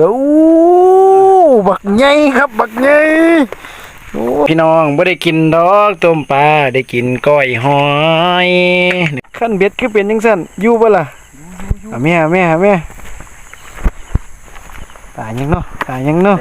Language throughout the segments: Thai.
ดูบักใหญ่ครับ บักใหญ่โอ้พี่น้องไม่ได้กินดอกต้มปลาได้กินก้อยหอยขั้นเบ็ดคือเป็นยังสั่นอยู่บ่ล่ะเอาแม่เอาแม่เอาแม่ตายยังเนาะตายยังเนาะ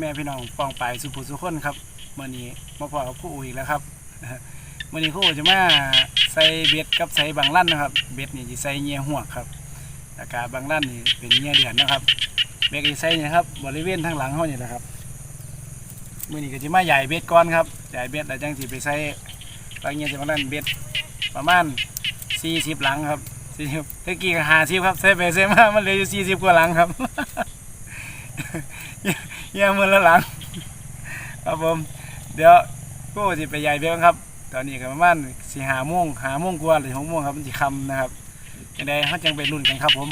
แม่พี่น้องปองปายสุภูสุขคนครับเมื่อนี้มาพอกับคู่อูอีกแล้วครับเมื่อนี้คู่อูจะมาใส่เบ็ดกับใส่บางลั่นนะครับ เบ็ดนี่จะใส่เงียหัวครับอากาศบางลั่นนี่เป็นเงียเดือนนะครับเบ็ดจะใส่เนี่ยครับบริเวณทางหลังเขานี่แหละครับเมื่อนี้ก็จะมาใหญ่เบ็ดก่อนครับใหญ่เบ็ดแล้วจังสิไปใส่บางเงียจะมาลั่นเบ็ดประมาณสี่สิบหลังครับสี่สิบตะกี้ก็หาสิบครับใส่ไปใส่มามันเหลืออยู่สี่สิบกว่าหลังครับ เยี่ยมมือละหลัง ครับผม เดี๋ยวกูจะไปใหญ่เบี้ยครับ ตอนนี้ก็ประมาณสี่หาโมงหาโมงกว่าหรือหกโมงครับมันจะคำนะครับยังไงเขาจังไปรุ่นกันครับผม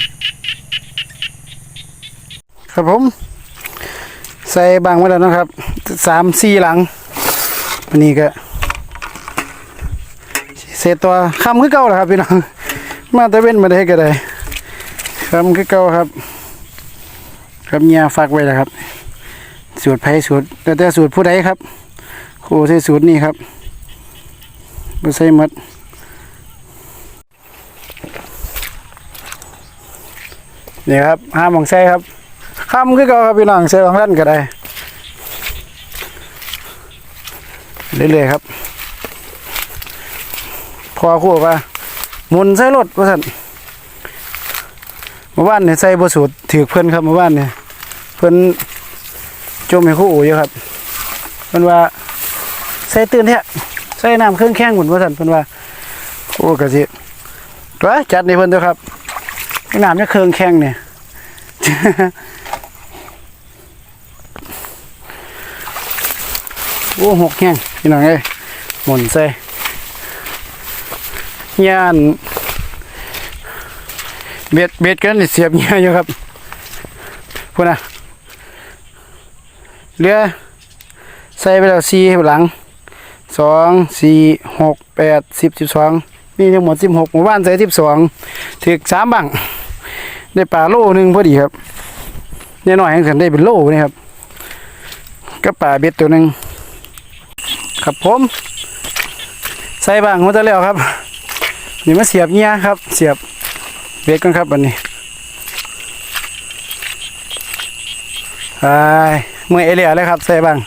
ครับผม ใส่บางไว้แล้วนะครับสามสี่หลังวันนี้ก็เสร็จตัวคำคือเก่าแหละครับพี่น้องมาต่เว้นมาได้ก็ได้คำคือเก่าครับ ครับเงียฝากไว้แล้วครับ สูตรไผ่สูตรแต่แต่สูตรผู้ใดครับครูใช้สูตรนี่ครับบ่ใส่หมดนี่ครับห้าหมองใส่ครับคำคือเก่าครับพี่น้องใส่บางด้านก็ได้เรื่อยๆครับ พอคู่ว่าหมุนใส่รถว่าสั่นเมื่อวานเนี่ยใส่บสูตรถือเพื่อนครับเมื่อวานเนี่ยเพื่อน จมให้คู่อู่อยู่ครับเพื่นว่าใส่ตื่นเท้ใส่น้ำเครื่องแข้งหมุนว่าสันเพื่นว่าโอ้กะสิตัวจัดในเพื่อนเถอะครับน้ำเนี่ยเครื่องแข้งเนี่ยโอ้หกแข้งพี่น้องเอ้ยหมุนใส่ย่านเบ็ดเบ็ดกันเสียบเงี้ยอยู่ครับพูดนะ เรือใส่ไปแล้วสี่หลังสองสี่หกแปดสิบสิบสองนี่ทั้งหมดสิบหกหมู่บ้านใส่สิบสองถึกสามบังได้ปลาโลหนึ่งพอดีครับเนี่ยหน่อยยังสันได้เป็นโลนี่ครับก็ปลาเบ็ดตัวหนึ่งครับผม ใส่บังหมดแล้วครับนี่มาเสียบเงี้ยครับ เสียบเบรกกันครับวันนี้ไป มือเอเลียเลยครับใส่บ้าง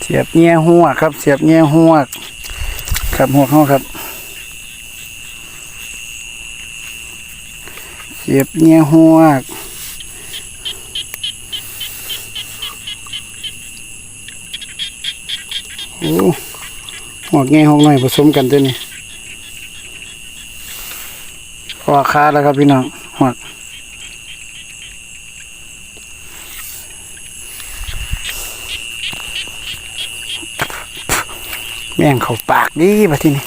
เสียบเงี้ยหัวครับ เสียบเงี้ยหัวครับหัวเขาครับ เสียบเงี้ยหัวโอ้หอกแง่หอกหน่อยผสมกันตัวนี้ พอคาแล้วครับพี่น้องหอกแม่งเขาปากดีปะที่นี่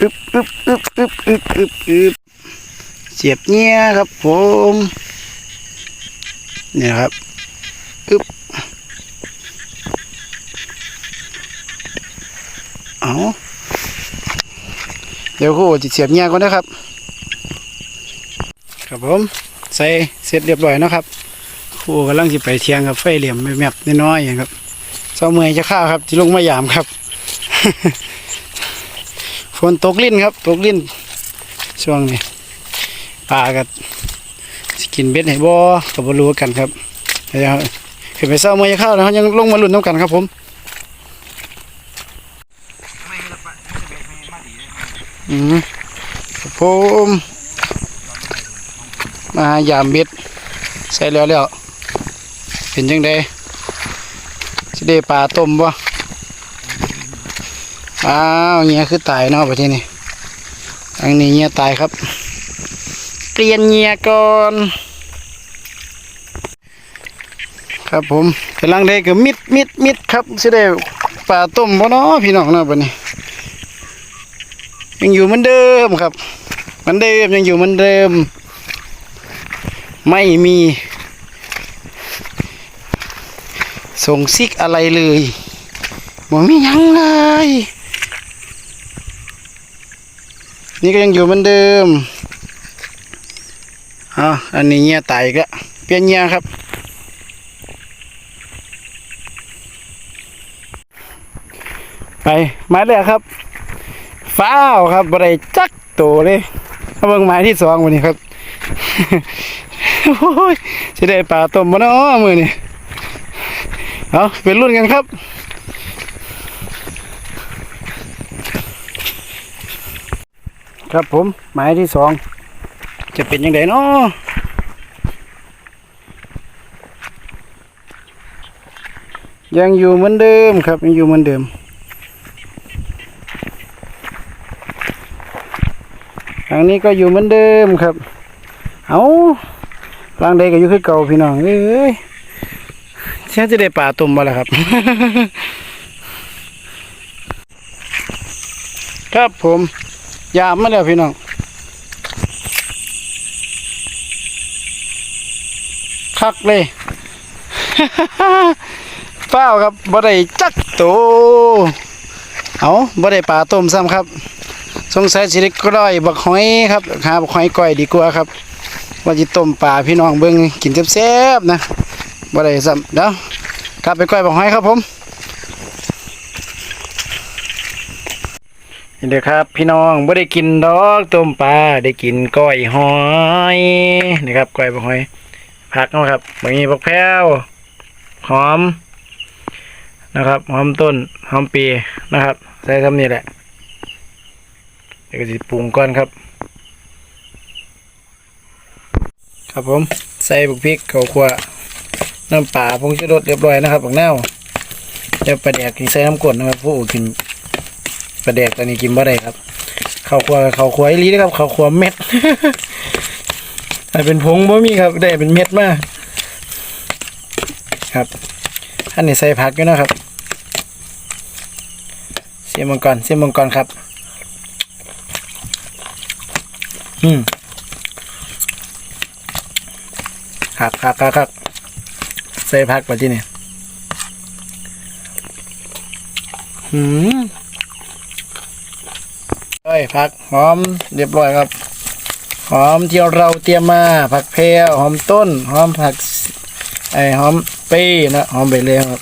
อึบอึบอึบอึบอึบอึบอึบเสียบเงี้ยครับผม เนี่ยครับ เอาเดี๋ยวครูจะเสียบเงียก่อนนะครับ ครับผมใส่เสร็จเรียบร้อยนะครับครูกำลังจะไปเทียงครับไฟเหลี่ยมแมบๆน้อยๆอย่างครับเช้าเมื่อยจะข้าวครับที่ลงมายามครับฝนตกลิ้นครับ ตกลิ้น ช่วงนี้ปลากับสกินเบ็ดให้บ่กับบรู้กันครับเดี๋ยวขึ้นไปเช้าเมื่อยจะข้าวแล้วเขายังลงมาลุ้นน้ำกันครับผม อืมผมมาหยามเบ็ดใส่แล้วแล้วเป็นจังไดสิได้ปลาต้มบ่อ้าวเงี้ยคือตายเนาะประเทศนี้อันนี้เงี้ยตายครับเปลี่ยนเงี้ยก่อนครับผมกำลังได้ก็มิดมิดมิดครับสิได้ปลาต้มบ่เนาะพี่น้องเนาะบัดนี้ ยังอยู่เหมือนเดิมครับเหมือนเดิมยังอยู่เหมือนเดิม ไม่มีส่งซิกอะไรเลยบ่มียังเลยนี่ก็ยังอยู่เหมือนเดิมอ่าอันนี้เงียตายอีก็เปลี่ยนเงียครับไปไม้แรกครับ ฟ้าวครับบได้จักโตเลยเอาเบิ่งไม้ที่สองวันนี้ครับโอ้ยจะได้ปลาต้มบ่เนาะมือนี่เอาเป็นรุ่นกันครับครับผมหมายที่สองจะเป็นยังไงเนาะยังอยู่เหมือนเดิมครับยังอยู่เหมือนเดิม ทางนี้ก็อยู่เหมือนเดิมครับ เอาลางใดก็อยู่คือเก่าพี่น้องเอ้ยเชื่อจะได้ป่าตุ่มมาแล้วครับ ครับผมยามมาแล้วพี่น้องคักเลยเปล่าครับบ่ได้จักโตเอาบ่ได้ปลาต้มซ้ำครับ สงสัยสิได้กล้อยบักหอยครับหาบักหอยก้อยดีกว่าครับว่าจิต้มปลาพี่น้องเบิ่งกินแซ่บๆนะบ่ได้ซ้ำเดี๋ยวกลับไปก้อยบักหอยครับผมนี่เด้อครับ พี่น้องไม่ได้กินดอกต้มปลาได้กินก้อยหอยนี่ครับก้อยบกหอย ผักเนาะครับบางนี้บักแพ้วหอมนะครับหอมต้นหอมปีนะครับ ใส่ทำนี่แหละ เดี๋ยวก็จะปรุงก่อนครับ ครับผมใส่บุกพริกข้าวคั่วน้ำปลาพงชูรสเรียบร้อยนะครับบักนาวเดี๋ยวปลาแดกนี่ใส่น้ำกดนะครับผู้กินปลาแดกตอนนี้กินบ่ได้ครับข้าวคั่วข้าวคั่วอีลีนะครับข้าวคั่วเม็ดอันเป็นผงบ่มีครับ ได้เป็นเม็ดมาครับอันนี้ใส่ผักอยู่นะครับเสียมังกรเสียมังกรครับ อืมครับครับครับครับใส่ผักไปที่นี่อืมเอ้ยผักหอมเรียบร้อยครับ หอมที่เราเตรียมมา ผักเพลหอมต้น หอมผักไอหอมเป้นะหอมใบเลี้ยงครับ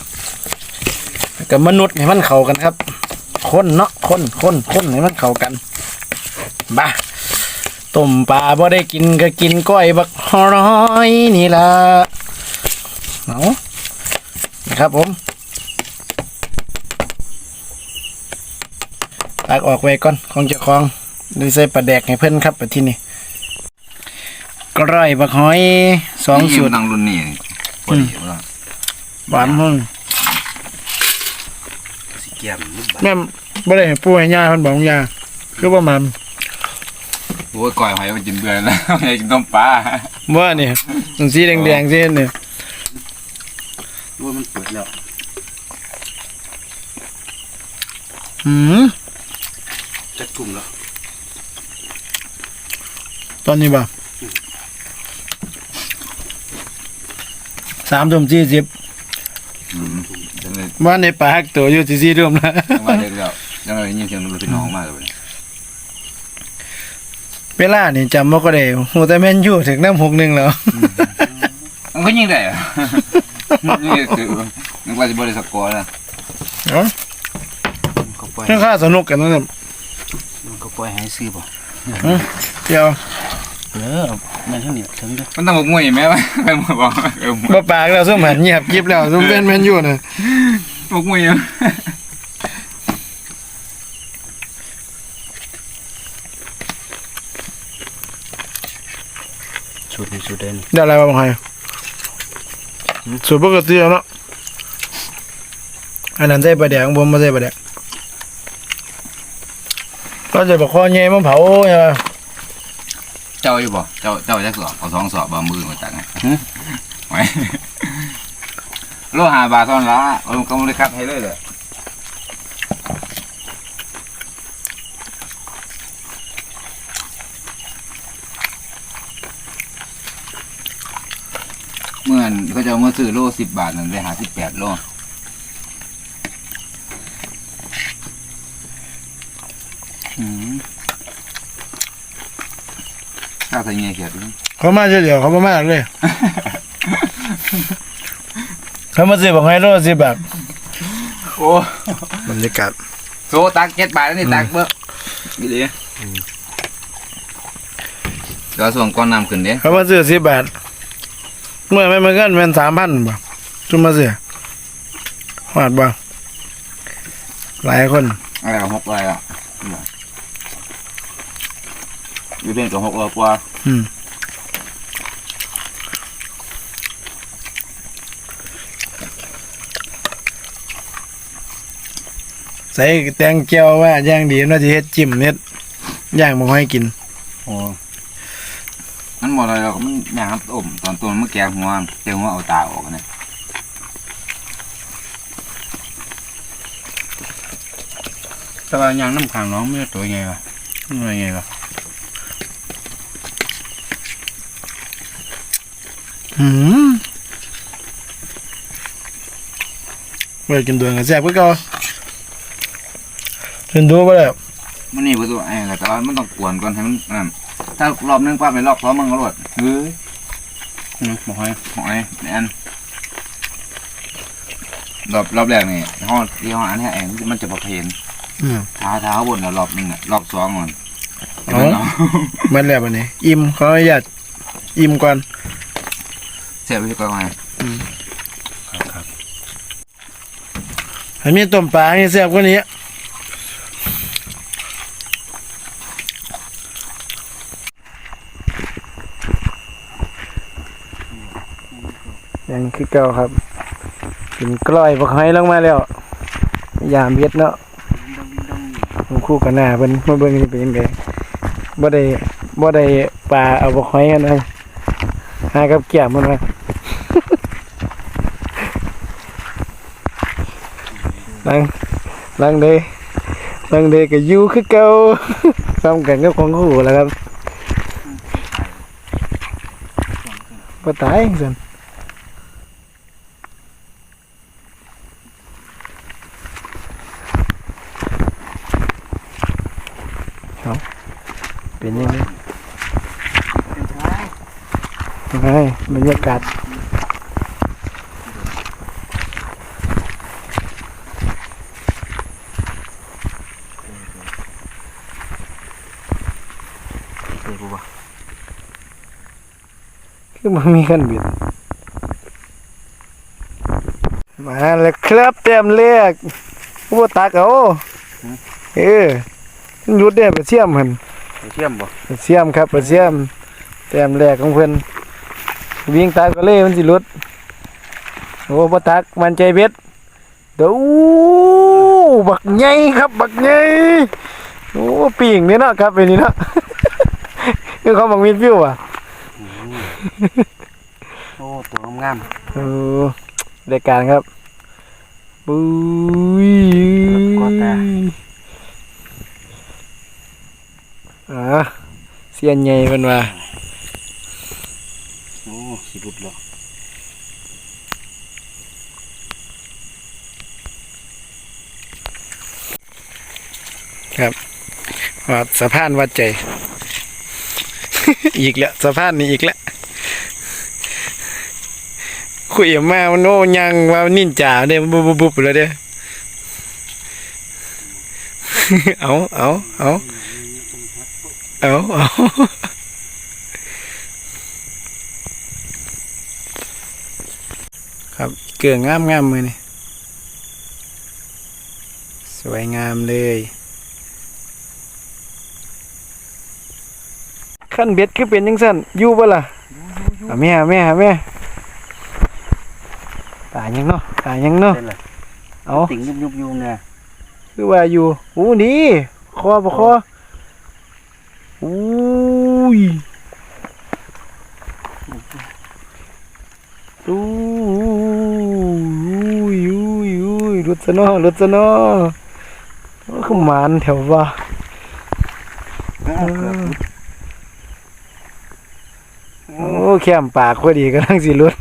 แล้วกับมนุษย์ให้มันเข้ากันครับ คนเนาะคนคนคนให้มันเข้ากันบ้า ต้มปลาบ่ได้กินก็กินก้อยบักฮอร้อยนี่ละเอานะครับผมตักออกไว้ก่อนของเจ้าของดูใส่ปลาแดกให้เพิ่นครับไปที่นี่กร้อยบักหอยสองสูตรนั่งรุ่นนี้พอดีว่าหวานหุ่นสิแก้มนิดบาทแม่บ่ได้ให้ปู่ให้ย่าเพิ่นบอกย่าคือว่ามันโอ้ยก่อยหอยมันกินเบื่อแล้วอยากกินต้มปลาว่านี่มันสีแดงๆสิเนี่ยว่ามันเปิดแล้วหืมจะทุ่มแล้วตอนนี้บ่สามทุ่มสี่สิบอืมจังเลยว่าในปากตัวอยู่ที่สี่ทุ่มแล้วจังว่าเด็กแล้วจังเลยยินเสียงลูกพี่น้องมากเลย เวลานี่จำบ่ก็ได้ฮู้แต่แม่นอยู่ถึงน้ำหกหนึ่งแล้ว มันก็ยิงได้อะ นี่คือนึกว่าจะบริสกอร์นะเอ้าเขาปล่อยเรื่องค่าสนุกกันนะครับเขาปล่อยให้ซื้อป่ะเดี๋ยวเออแม่นเท่านี้ถึงเด้อมันต้องบอกมวยไหมวะไปมวยบอกเออบ่ปากแล้วซุ่มหันเงียบกิบแล้วซุ่มเป็นแม่นอยู่น่ะบอกมวย สูตรนี้สูตรเด่นได้อะไรบ้างไงสูตรปกติแล้วเนาะอันนั้นใส่ปลาแดกของผมไม่ใส่ปลาแดกก็จะบอกข้อเงี้ยมันเผาใช่ไหมจจ้าอยู่บ่เจ้าเจ้าจะสอบเอาสองสอบบ่มือมาจากไงไว้โลหะบาทเทอนนละเอาก็ไม่ได้คัดให้เลยเลย เมื่อนเขาจะเอามาซื้อโลสิบบาทนั่นได้หาสิบแปดโลอืมข้าวใส่เงี้ยเขียดด้วยเขามาเฉลียวเขามามากเลย เขามาซื้อบอกให้โลสิแบบโอ้บรรยากาศโซตักเก็ตบาทแล้วนี่ตักเบิ้งนี่เลยเดี๋ยวส่งก้อนน้ำขึ้นเด้เขามาซื้อสิบบาท เมื่อไม่มาเงินเป็นสามพันบ่จุมมาซื้อหอดบ่หลายคนอะไรกับหกอะไรอะอยู่เป็นกับหกร้อยกว่าอืมใส่แตงเจียวว่าย่างดีน่าจะเฮ็ดจิ้มเน็ดย่างมาให้กินโอ้ มันหมดอะไรเราก็มันย่างน้ำต้มตอนต้นมันแกงหัวแกงหัวเอาตาออกเนี่ยแต่ว่าย่างน้ำขังน้องไม่ได้ตัวไงวะไม่ไงวะอืมไว้กินดวงกันแซ่บก็เก่ากินดูบ่แล้วมันนี่ประตูไอ้แต่ว่ามันต้องกวนก่อนให้มันนั่น ถ้ารอบนึงป้าไปรอบสองมันก็รวดเฮ้ยหมอยหมอยนี่อันรอบรอบแรกนี่ห้องที่ห้องอันนี้เองมันจะประเพณอืมท้าเท้าบนแล้วรอบนึงอะรอบสองก่อนเอ้ามันแล้วบัดนี้ อิ่มขออนุญาตอิ่มก่อนเสียไปก่อนไงให้มีต้มปลาให้แซ่บกว่านี้ ยังคือเก่าครับกินกล้อยบักไห้ลงมาแล้ว ยามเฮ็ดเนาะผมคู่กันหน้าเพิ่นมาเบิ่งนี่เป็นจังไดบ่ได้บ่ได้ปลาเอาบักไห้กันนะหากับแก้มมันมาลังลังเดลังเดก็อยู่คือเก่าทำกันกับของคู่แล้วครับบ่ตายซั่น เอาเป็นยังไงไงบรรยากาศคือมันมีขั้นบิดมาแล้วครับเต็มเลขผู้ตักเอาเออมันห ยุดได้ไปเสี่ยมหันเชื่อมบ่ไปเสี่ยมครับไปเสี่ยมเต็มแรกของเพิ่นวิ่งตากก็เลยมันสิหลุดโอ้บ่ตักมันใจเบ็ดเด้อบักใหญ่ครับบักใหญ่โอ้ปิ่งนี่เนาะครับไปนี่เนาะคือเขาบักมีดฟิวอะโอ้ตัวงามโอ้รายการครับปุ้ย กดแต่อ่าเสียนใหญ่เป็นว่าโอ้สิบุดหรอว่าสะพานวัดใจ อีกแล้วสะพานนี่อีกแล้วคุยมามันโอ้ยังว่านินจาเด้บุบบุบบุบเลยเด้อเอาเอาเอา เอาเอาครับเกืองงามงามๆเลยนี่สวยงามเลยขั้นเบ็ดคือเป็นยังสั่นอยู่บ่ล่ะเอาแม่เอาแม่เอาแม่ตายยังเนาะตายยังเนาะเป็นไรเอาติ่งยุบยุบยุบเนี่ยคือว่าอยู่อู้นี่คอบ่คอ อุ้ยอู้ยอู้ยอู้ยรถซะเนอรถซะเนอโอ้คือหมานแถวว่าโอ้แคมปากพอดีกำลังสิรถ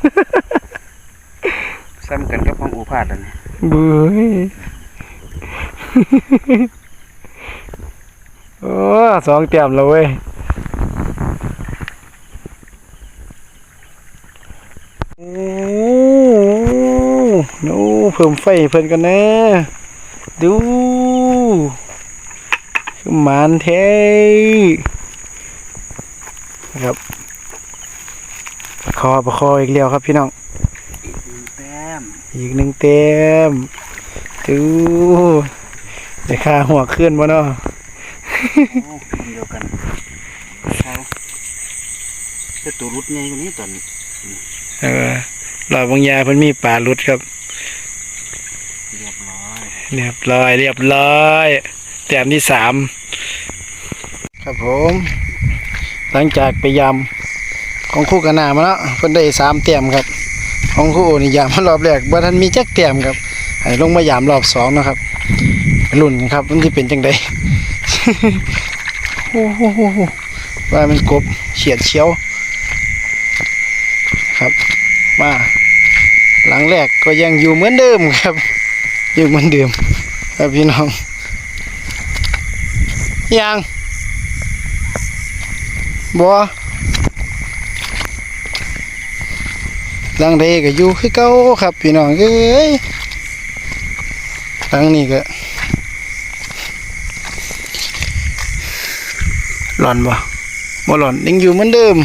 ซ้ำกันกับของอูพาดอันนี้เบื่อโอ้สองเต็มแล้วเว้ยโอ้โน้เพิ่มไฟเพิ่นกันนะดูคือหมานเท่นะครับประคอประคออีกแล้วครับพี่น้องแต้มอีกหนึ่งเต็มดูเดี๋ยวขาหัวขึ้นบ่เนาะโอ้ เดียวกันใช่แต่ตัวรุดใหญ่กว่านี้ตอนนี้เออลอยบางยาเพิ่นมีป่าหลุดครับเรียบร้อยเรียบร้อยเรียบร้อยแต้มที่สามครับผม หลังจากไปยำของคู่กันหนามาแล้วเพิ่นได้สามแต้มครับ ของคู่นี่ยามมารอบแรกบ่ทันมีจักแต้มครับให้ลงมายามรอบสองเนาะครับไปลุ้นกันครับมันที่เป็นจังได โอ้โหว่ามันกบเฉียดเฉียวครับ มาหลังแรกก็ยังอยู่เหมือนเดิมครับ อยู่เหมือนเดิม ครับพี่น้อง ยังบัวหลังใดก็อยู่คือเก่าครับ พี่น้องเอ้ยหลังนี้ก็ หลอนบ่บ่หลอนยังอยู่เหมือนเดิม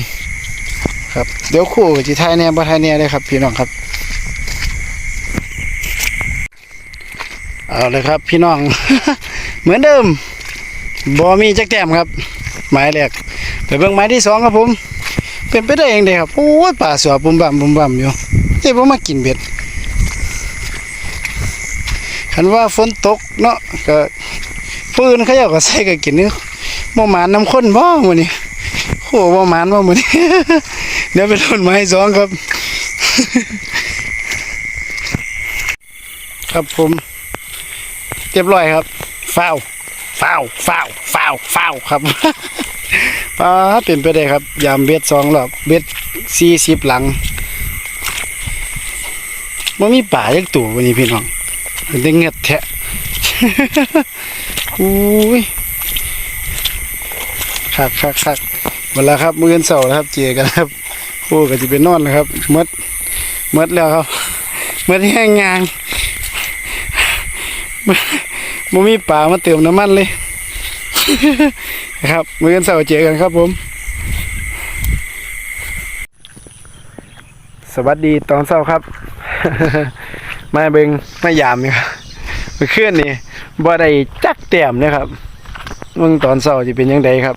ครับ เดี๋ยวคู่กับจีไทยแน่บ่ไทยแน่เลยครับพี่น้องครับ เอาเลยครับพี่น้อง เหมือนเดิมบอมีจักแต้มครับ หมายแรกไปเบิ่งหมายที่สองครับผม เป็นไปได้เองเด้ครับโอ้ยป่าสือบุ่มบ่ำบุ่มบ่ำอยู่เอ้ยผมมากินเบ็ดคันว่าฝนตกเนาะก็ฟืนเขาเจ้าก็ใส่ก็กินนี่ บ่หมานน้ำข้นบ่มื้อนี้โอ้บ่หมานบ่มื้อนี้เดี๋ยวไปโดนไม้สองครับ ครับผมเรียบร้อยครับฟ้าวฟ้าวฟ้าวฟ้าวฟ้าวครับป้าเป็นไปได้ครับ ยามเบ็ดสองรอบเบ็ดสี่สิบหลังมันมีป่ายักตัววันนี้พี่น้องมันได้เงียบแทะอุ้ย คักคักคักเวลาครับมื้ออนเสาร์แล้วครับเจอกันครับโอ้ก็จะเป็นนอนแล้วครับมดมดแล้วครับมดแห้งงานบ่มีป่ามาเติมน้ำมันเลยครับมื้อกันเสาร์เจอกันครับผมสวัสดีตอนเช้าครับ มาเบิงมายามนี่ครับเมื่อนนี่บ่ได้จักแต้มนะครับมึงตอนเช้าจะเป็นยังไงครับ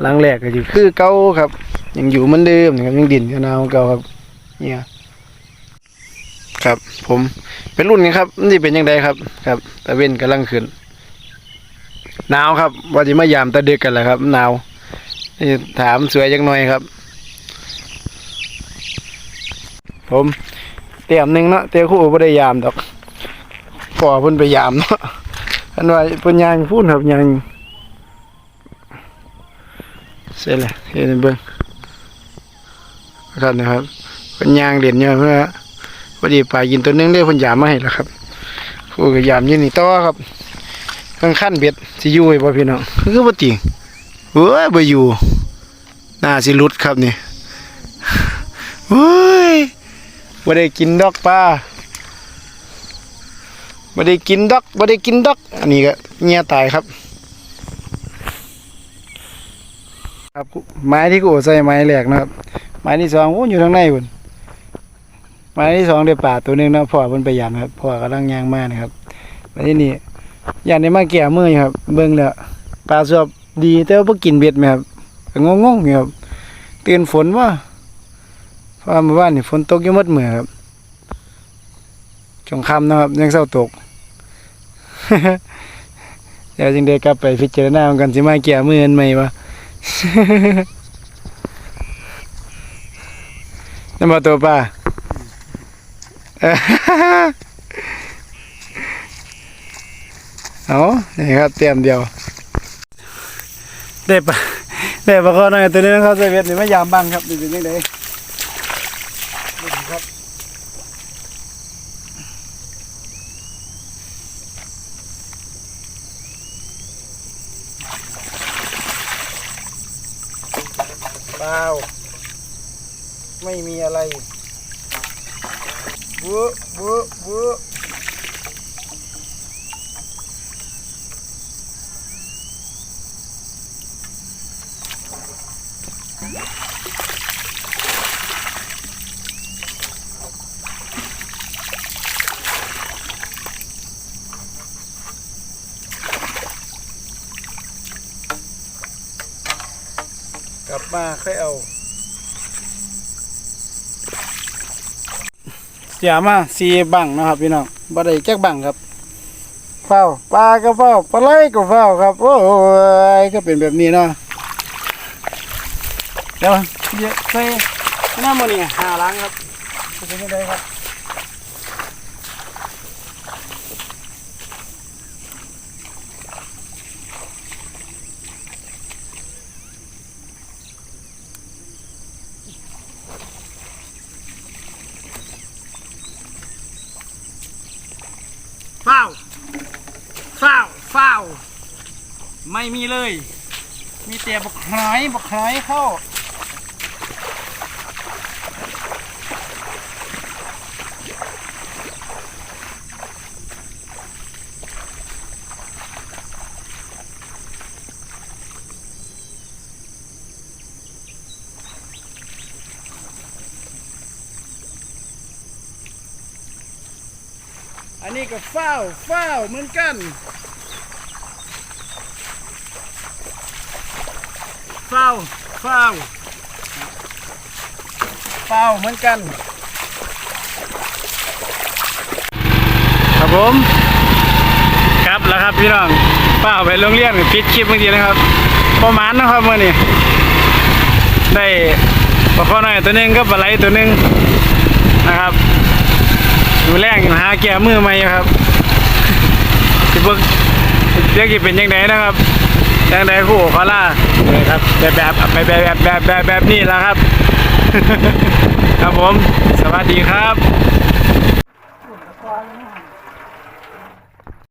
หลังแรกก็อยู่คือเก่าครับ ยังอยู่เหมือนเดิมนะครับยังดินกันเอาเก่าครับ เนี่ยครับ ผมเป็นรุ่นนี้ครับนสิเป็นยังไงครับ ครับตะเว้นกำลังขึ้นหนาวครับ ว่าจะมายามตะดึกกันแหละครับหนาวนี่ถามสวยจังหน่อยครับ ผมเตรียมหนึ่งเนาะเตรียมคู่บ่ได้ยามดอกพอพิ่นไปยามเนาะอันว่าพิ่นยางพูดครับยาง เสร็จแล้วเห็นเบิ่งครับนะครับเพิ่นยางเด่นเนี่ยเพื่อพอดีปลายินตัวนึงได้เพิ่นยามมาให้แล้วครับผู้กยามยืนนี่ต่อครับข้างขั้นเบ็ดสิยู่ไว้บ่พี่น้องคือบ่ติงเอ้ยบ่อยู่น่าสิหลุดครับนี่เฮ้ยบ่ได้กินดอกปลาบ่ได้กินดอกบ่ได้กินดอก อันนี้ก็เงียตายครับ ครับไม้ที่กูใส่ไม้แรกนะครับ ไม้ที่สองโอ้อยู่ทางในพุ่นหมายที่สองเดือป่าตัวหนึ่งนะพ่อเพิ่นไปยามครับพ่อกำลังย่างมานะครับมาที่นี่ย่านในมาแก่มืออยู่ครับ เบิ่งแล้วปลาสวบดีแต่ว่าบ่กินเบ็ดไหมครับก็งงๆอยู่ครับเตื่นฝนว่าเพราะว่าเมื่อวานนี่ฝนตกยู่หมดเหมือครับช่วงค่ำนะครับ ยังเศร้าตกเดี๋ยวจึงได้กลับไปพิจารณากันสิมาแก่มืออันใหมวะ นั่นมาตัวป่าเอ้อเอานี่ครับเตรียมเดียวได้ปะได้ปะก็หน่อยตัวนี้นะครับเซเว่นนี่ไม่ยามบ้างครับดูเป็นยังไงนี่ครับเปล่าไม่มีอะไรบุบุบุกลับ มาค่อยเอาเสียมาสีบังนะครับพี่น้องบ่ได้แจ๊กบังครับเฝ้าปลาก็เฝ้าปลาไหลก็เฝ้าครับ โอ้ยก็เป็นแบบนี้เนาะเดี๋ยวเยอะใส่น้ำมันนี่หาล้างครับจะเป็นยังไงครับเฝ้าเฝ้าเฝ้า ไม่มีเลย มีแต่บกหอยบกหอยเข้าอันนี้ก็เฝ้าเฝ้าเหมือนกัน เฝ้าเฝ้าเฝ้าเหมือนกัน ครับผม ครับแล้วครับพี่น้องเฝ้าไปโรงเรียนปิดคลิปเมื่อกี้นะครับ ประมาณนะครับเมื่อนี้ได้ปลาข้อน้อยตัวหนึงก็ปลาไหลตัวหนึงนะครับดูแรงหาแก้มือใหม่ครับสิเบิกเรียกกี่เป็นยังไงนะครับ ยังไงคู่ขอล่าเลยครับแบบแบบแบบแบบแบบแบบแบบนี้แหละครับ ครับผม สวัสดีครับ